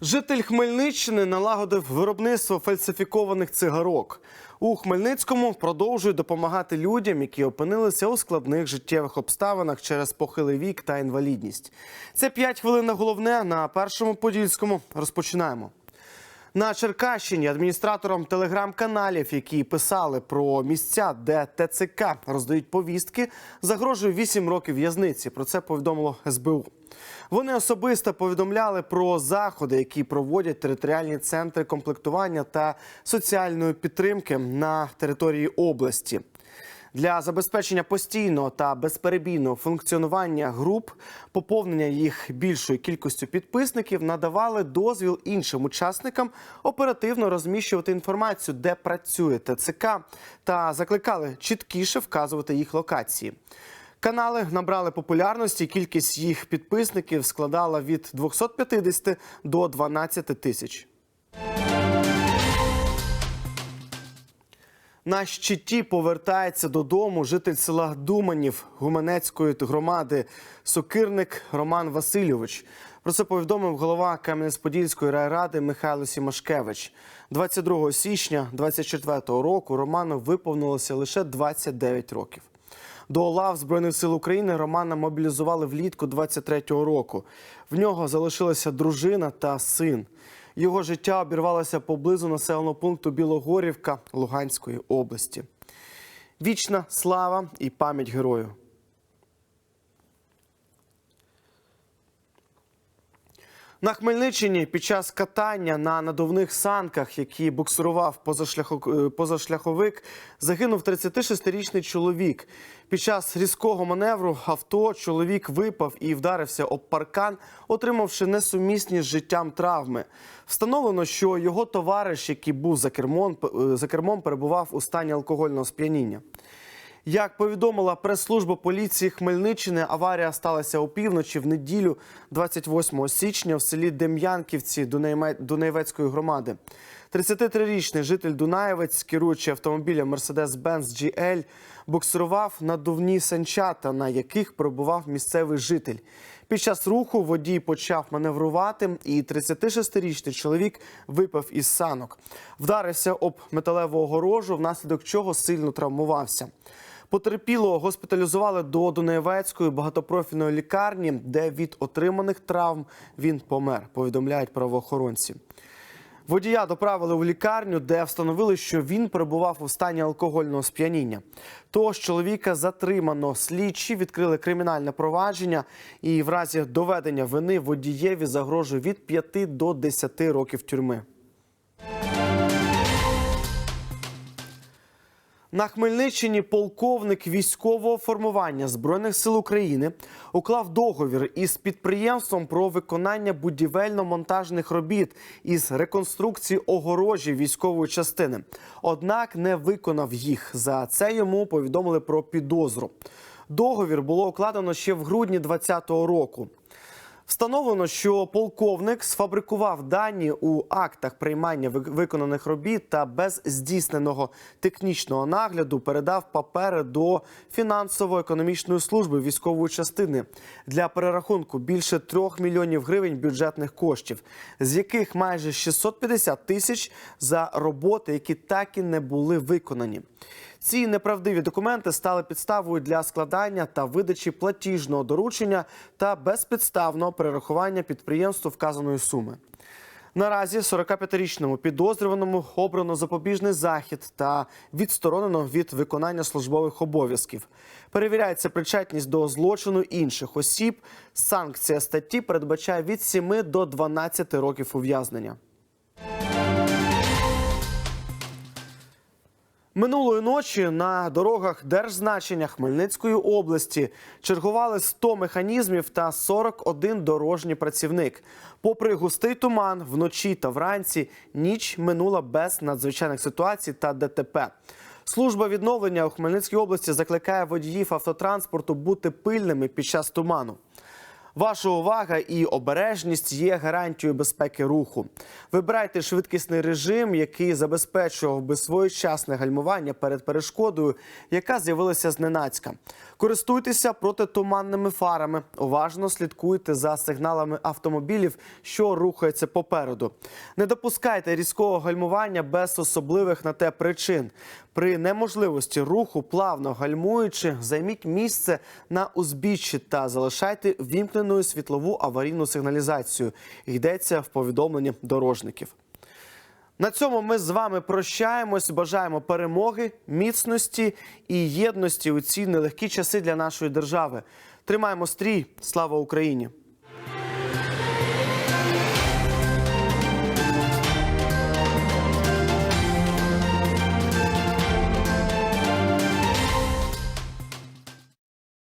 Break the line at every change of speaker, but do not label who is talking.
Житель Хмельниччини налагодив виробництво фальсифікованих цигарок. У Хмельницькому продовжують допомагати людям, які опинилися у складних життєвих обставинах через похилий вік та інвалідність. Це 5 хвилин на головне на першому подільському. Розпочинаємо. На Черкащині адміністраторам телеграм-каналів, які писали про місця, де ТЦК роздають повістки, загрожує 8 років в'язниці. Про це повідомило СБУ. Вони особисто повідомляли про заходи, які проводять територіальні центри комплектування та соціальної підтримки на території області. Для забезпечення постійного та безперебійного функціонування груп, поповнення їх більшою кількістю підписників, надавали дозвіл іншим учасникам оперативно розміщувати інформацію, де працює ТЦК, та закликали чіткіше вказувати їх локації. Канали набрали популярності. Кількість їх підписників складала від 250 до 12 тисяч. На щиті повертається додому житель села Думанів Гуменецької громади Сокирник Роман Васильович. Про це повідомив голова Кам'янець-Подільської райради Михайло Сімашкевич. 22 січня 24 року Роману виповнилося лише 29 років. До лав Збройних сил України Романа мобілізували влітку 23-го року. В нього залишилася дружина та син. Його життя обірвалося поблизу населеного пункту Білогорівка Луганської області. Вічна слава і пам'ять герою. На Хмельниччині під час катання на надувних санках, які буксирував е, позашляховик, загинув 36-річний чоловік. Під час різкого маневру авто чоловік випав і вдарився об паркан, отримавши несумісні з життям травми. Встановлено, що його товариш, який був за кермом, е, за кермом перебував у стані алкогольного сп'яніння. Як повідомила прес-служба поліції Хмельниччини, аварія сталася опівночі в неділю 28 січня в селі Дем'янківці Дунаєвецької громади. 33-річний житель Дунаєвець, керуючи автомобілем Mercedes-Benz GL, буксирував надувні санчата, на яких перебував місцевий житель. Під час руху водій почав маневрувати, і 36-річний чоловік випав із санок. Вдарився об металеву огорожу, внаслідок чого сильно травмувався. Потерпілого госпіталізували до Дунаєвецької багатопрофільної лікарні, де від отриманих травм він помер, повідомляють правоохоронці. Водія доправили у лікарню, де встановили, що він перебував у стані алкогольного сп'яніння. Тож чоловіка затримано. Слідчі відкрили кримінальне провадження, і в разі доведення вини водієві загрожує від 5 до 10 років тюрми. На Хмельниччині полковник військового формування збройних сил України уклав договір із підприємством про виконання будівельно-монтажних робіт із реконструкції огорожі військової частини. Однак не виконав їх. За це йому повідомили про підозру. Договір було укладено ще в грудні 2020 року. Встановлено, що полковник сфабрикував дані у актах приймання виконаних робіт та без здійсненого технічного нагляду передав папери до фінансово-економічної служби військової частини для перерахунку більше трьох мільйонів гривень бюджетних коштів, з яких майже 650 тисяч за роботи, які так і не були виконані. Ці неправдиві документи стали підставою для складання та видачі платіжного доручення та безпідставного перерахування підприємству вказаної суми. Наразі 45-річному підозрюваному обрано запобіжний захід та відсторонено від виконання службових обов'язків. Перевіряється причетність до злочину інших осіб. Санкція статті передбачає від 7 до 12 років ув'язнення. Минулої ночі на дорогах держзначення Хмельницької області чергували 100 механізмів та 41 дорожній працівник. Попри густий туман, вночі та вранці ніч минула без надзвичайних ситуацій та ДТП. Служба відновлення у Хмельницькій області закликає водіїв автотранспорту бути пильними під час туману. Ваша увага і обережність є гарантією безпеки руху. Вибирайте швидкісний режим, який забезпечував би своєчасне гальмування перед перешкодою, яка з'явилася зненацька. Користуйтеся протитуманними фарами. Уважно слідкуйте за сигналами автомобілів, що рухаються попереду. Не допускайте різкого гальмування без особливих на те причин. При неможливості руху, плавно гальмуючи, займіть місце на узбіччі та залишайте вімкненою світлову аварійну сигналізацію. Йдеться в повідомленні дорожників. На цьому ми з вами прощаємось. Бажаємо перемоги, міцності і єдності у ці нелегкі часи для нашої держави. Тримаємо стрій. Слава Україні!